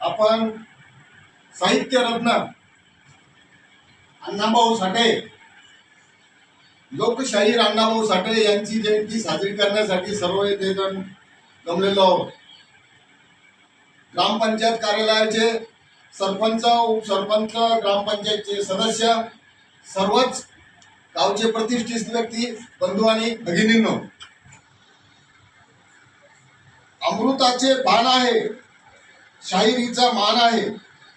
आपण साहित्यरत्न अण्णाभाऊ साठे लोकशाहीर अण्णाभाऊ साठे यांची जयंती साजरी करण्यासाठी सर्व येथे जण जमलेलो आहोत. ग्रामपंचायत कार्यालयाचे सरपंच उपसरपंच ग्रामपंचायतचे सदस्य सर्वच गावचे प्रतिष्ठित व्यक्ती बंधू आणि भगिनींनो अमृताचे पान आहे. शाहिरीचा मान आहे.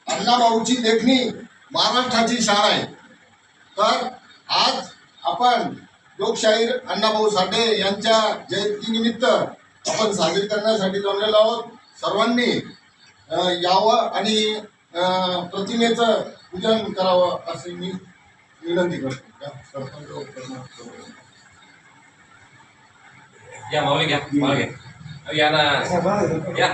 अण्णाभाऊची लेखणी महाराष्ट्राची शान आहे. तर आज आपण लोकशाहीर अण्णाभाऊ साठे यांच्या जयंतीनिमित्त आपण साजरी करण्यासाठी जमलेलो आहोत. सर्वांनी यावं आणि प्रतिमेचं पूजन करावं असे मी विनंती करतो. या सरपंच उपसरपंच. या माऊली घ्या माऊली घ्या. या ना. या.